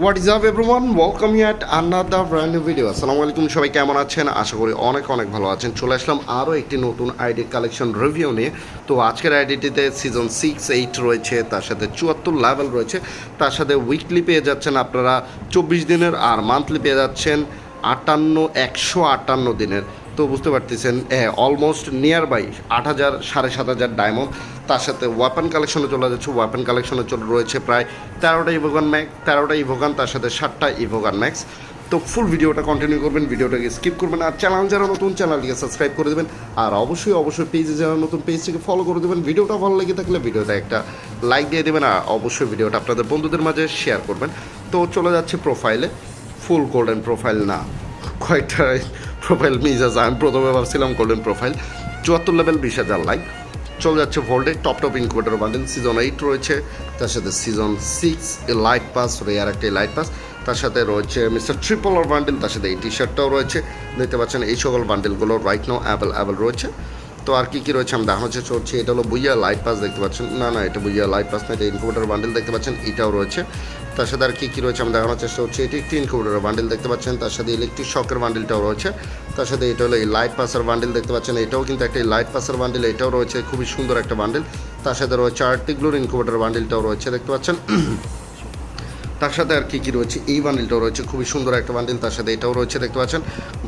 What is up everyone welcome yet another brand new video আসসালামু আলাইকুম সবাই কেমন আছেন? আশা করি অনেক অনেক ভালো আছেন। চলে আসলাম আরও একটি নতুন আইডি কালেকশন রিভিউ নিয়ে। তো আজকের আইডিটিতে সিজন সিক্স এইট রয়েছে, তার সাথে চুয়াত্তর লেভেল রয়েছে। তার সাথে উইকলি পেয়ে যাচ্ছেন আপনারা চব্বিশ দিনের আর মান্থলি পেয়ে যাচ্ছেন আটান্ন, একশো আটান্ন দিনের। তো বুঝতে পারতেছেন অলমোস্ট নিয়ার বাই আট হাজার, সাড়ে সাত হাজার ডায়মন্ড তার সাথে ওয়াপেন কালেকশনে চলে যাচ্ছে ওয়াপেন কালেকশনে চলে রয়েছে প্রায় তেরোটা ইভোগান ম্যাক্স তেরোটা ইভোগান তার সাথে ষাটটা ইভোগান ম্যাক্স তো ফুল ভিডিওটা কন্টিনিউ করবেন, ভিডিওটাকে স্কিপ করবেন, আর চ্যানেল যারা নতুন চ্যানেলটিকে সাবস্ক্রাইব করে দেবেন। আর অবশ্যই অবশ্যই পেজে যারা নতুন পেজটিকে ফলো করে দেবেন। ভিডিওটা ভালো লেগে থাকলে ভিডিওটা একটা লাইক দিয়ে দেবেন, আর অবশ্যই ভিডিওটা আপনাদের বন্ধুদের মাঝে শেয়ার করবেন। তো চলে যাচ্ছে প্রোফাইলে ফুল গোল্ডেন প্রোফাইল না কয়েকটা প্রোফাইল আছে। আমি প্রথমে ভাবছিলাম গোল্ডেন প্রোফাইল চুয়াত্তর লেভেল বিশ হাজার লাইক চলে যাচ্ছে ভোল্ডে top top incubator bundle season eight রয়েছে। তার সাথে season six light pass rare একটি লাইট পাস তার সাথে রয়েছে মিস্টার ট্রিপল ট্রিপলার বান্ডেল তার সাথে এই টি শার্টটাও রয়েছে। দেখতে পাচ্ছেন এই সকল বান্ডেলগুলো রাইট নাও অ্যাভেল অ্যাভেল রয়েছে। তো আর কি কি রয়েছে আমি দেখানো চেষ্টা করছি এটা হলো বুইয়া লাইট পাস দেখতে পাচ্ছেন। না না, এটা বুইয়া লাইট পাস না, এটা ইনকুবেটার বান্ডেল দেখতে পাচ্ছেন, এটাও রয়েছে। তার সাথে আর কি কি রয়েছে আমি দেখানোর চেষ্টা করছি এটি একটি ইনকুবেটার বান্ডেল দেখতে পাচ্ছেন, তার সাথে ইলেকট্রিক শকের বান্ডেলটাও রয়েছে। তার সাথে এটা হলো এই লাইট পাসার বান্ডেল দেখতে পাচ্ছেন, এটাও কিন্তু একটা লাইট পাসার বান্ডেল এটাও রয়েছে, খুবই সুন্দর একটা বান্ডেল তার সাথে রয়েছে আর্টিগ্লোর ইনকুবেটার বান্ডেলটাও রয়েছে দেখতে পাচ্ছেন। তার সাথে আর কী কী রয়েছে? এই বান্ডিলটাও রয়েছে। খুবই সুন্দর একটা বান্ডেল তার সাথে। এটাও রয়েছে, দেখতে পাচ্ছেন?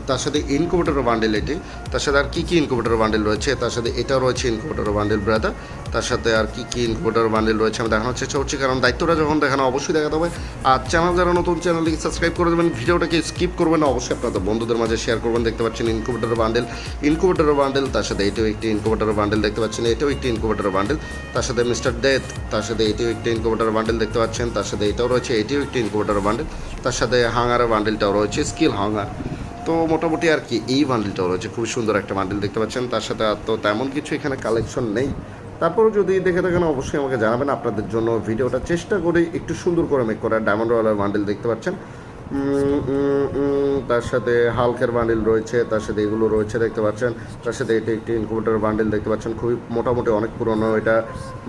তার সাথে ইনকুবেটারও বান্ডেল এটি। তার সাথে আর কী কী ইনকুবেটার বান্ডেল রয়েছে? তার সাথে এটাও রয়েছে ইনকুবেটারও বান্ডিল ব্রাদার তার সাথে আর কি কি ইনকুবেটর বান্ডিল রয়েছে আমি দেখানোর চেষ্টা করছি। কারণ দায়িত্বটা যখন দেখানো অবশ্যই দেখাতে হবে। আর চ্যানেল যারা নতুন চ্যানেলটিকে সাবস্ক্রাইব করে দেবেন। ভিডিওটাকে স্কিপ করবেন অবশ্যই আপনাদের বন্ধুদের মাঝে শেয়ার করবেন। দেখতে পাচ্ছেন ইনকুবেটর বান্ডেল ইনকুবেটর বান্ডেল তার সাথে এটাও একটি ইনকুবেটর বান্ডেল দেখতে পাচ্ছেন। এটাও একটি ইনকুবেটর বান্ডেল তার সাথে মিস্টার ডেথ তার সাথে এটিও একটি ইনকুবেটর বান্ডেল দেখতে পাচ্ছেন। তার সাথে এটাও রয়েছে, এটিও একটি ইনকুবেটর বান্ডেল তার সাথে হাঙ্গারের বান্ডেলটাও রয়েছে স্কিল হাঙ্গার তো মোটামুটি আর কি এই বান্ডেলটাও রয়েছে। খুব সুন্দর একটা বান্ডেল দেখতে পাচ্ছেন। তার সাথে আর তো তেমন কিছু এখানে কালেকশন নেই। তারপরেও যদি দেখে থাকেন, অবশ্যই আমাকে জানাবেন। আপনাদের জন্য ভিডিওটা চেষ্টা করে একটু সুন্দর করে মেক করা। ডায়মন্ড রয়্যালের বান্ডেল দেখতে পাচ্ছেন। তার সাথে হালকের বান্ডেল রয়েছে, তার সাথে এগুলো রয়েছে দেখতে পাচ্ছেন। তার সাথে এটি একটি ইনকুবেটার বান্ডেল দেখতে পাচ্ছেন। খুবই মোটামুটি অনেক পুরনো এটা।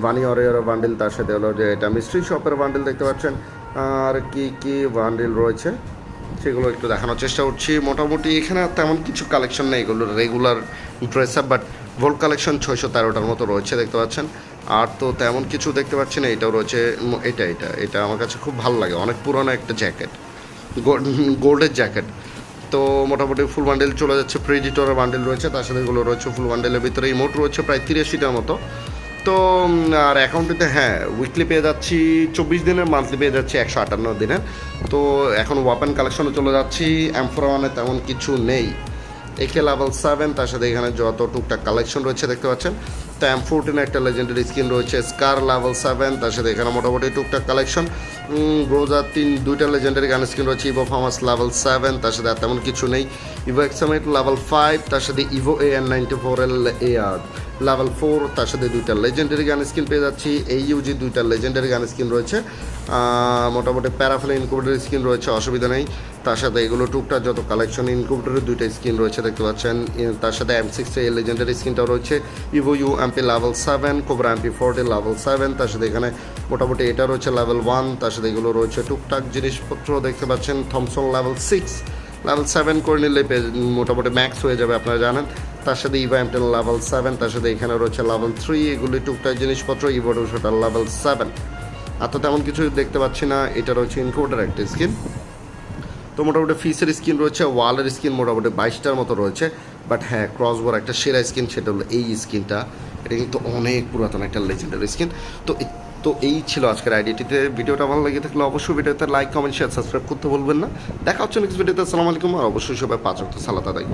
বানি অরিয়ার বান্ডেল তার সাথে হলো যে এটা মিস্ট্রি শপের বান্ডেল দেখতে পাচ্ছেন। আর কি কি বান্ডেল রয়েছে, সেগুলো একটু দেখানোর চেষ্টা করছি। মোটামুটি এখানে তেমন কিছু কালেকশন নেই। এগুলো regular dress up but vault collection ছয়শো তেরোটার মতো রয়েছে, দেখতে পাচ্ছেন। আর তো তেমন কিছু দেখতে পাচ্ছি না, এটাও রয়েছে এটা এটা এটা আমার কাছে খুব ভালো লাগে। অনেক পুরনো একটা জ্যাকেট গোল্ডের জ্যাকেট। তো মোটামুটি ফুল বান্ডেল চলে যাচ্ছে প্রেডিটরের বান্ডেল রয়েছে, তার সাথে এগুলো রয়েছে ফুল বান্ডেলের ভিতরে ইমোট রয়েছে প্রায় তিরাশিটার মতো। তো আর অ্যাকাউন্টটিতে হ্যাঁ উইকলি পেয়ে যাচ্ছি, চব্বিশ দিনের মান্থলি পেয়ে যাচ্ছি একশো আটান্ন দিনের। তো এখন ওয়াপেন কালেকশনে চলে যাচ্ছি অ্যাম্ফোরা ওয়ানে তেমন কিছু নেই। একে লেভেল সেভেন তার সাথে এখানে যত টুকটাক কালেকশন রয়েছে, দেখতে পাচ্ছেন। তো এম ফোরটিন একটা লেজেন্ডারি স্কিন রয়েছে স্কার লেভেল সেভেন তার সাথে এখানে মোটামুটি টুকটাক কালেকশন রোজার তিন, দুইটা লেজেন্ডারি গান স্কিন রয়েছে ইভো ফার্মাস লেভেল সেভেন তার সাথে আর তেমন কিছু নেই। ইভো এক্সামেট লেভেল ফাইভ তার সাথে evo A N ninety four L A R level four তার সাথে দুইটা লেজেন্ডারি গান স্কিন পেয়ে যাচ্ছি। এই ইউজি দুইটা লেজেন্ডারি গান স্কিন রয়েছে। মোটামুটি প্যারাফেল ইনকুবেটার স্কিন রয়েছে, অসুবিধা নেই। তার সাথে এগুলো টুকটাক যত কালেকশন ইনকুবেটারের দুইটা স্কিন রয়েছে, দেখতে পাচ্ছেন। তার সাথে এম সিক্স এই লেজেন্ডারি স্কিনটাও রয়েছে। Evo U MP level seven cobra MP forty level seven তার সাথে এখানে মোটামুটি এটা রয়েছে লেভেল ওয়ান তার সাথে এগুলো রয়েছে টুকটাক জিনিসপত্র, দেখতে পাচ্ছেন। Thompson level six level seven করে নিলে মোটামুটি ম্যাক্স হয়ে যাবে, আপনারা জানেন। তার সাথে ইভো এমটেন লেভেল সেভেন তার সাথে এখানে রয়েছে লেভেল থ্রি এগুলি টুকটাক জিনিসপত্র ইভো টুশোটার লেভেল সেভেন আর তো তেমন কিছু দেখতে পাচ্ছি না, এটা রয়েছে ইনকোডার একটা স্কিন তো মোটামুটি ফিসের স্কিন রয়েছে ওয়ালের স্কিন মোটামুটি বাইশটার মতো রয়েছে। বাট হ্যাঁ ক্রসবোর একটা সেরা স্কিন সেটা হলো এই স্কিনটা এটা কিন্তু অনেক পুরাতন একটা লেজেন্ডারি স্কিন তো তো এই ছিল আজকের আইডিটিতে ভিডিওটা ভালো লেগে থাকলে অবশ্যই ভিডিওতে লাইক কমেন্ট শেয়ার সাবস্ক্রাইব করতে বলবেন না। দেখা হচ্ছে নেক্সট ভিডিওতে, আসসালামু আলাইকুম, আর অবশ্যই সবাই পাঁচ অক্ট সালাত আদায়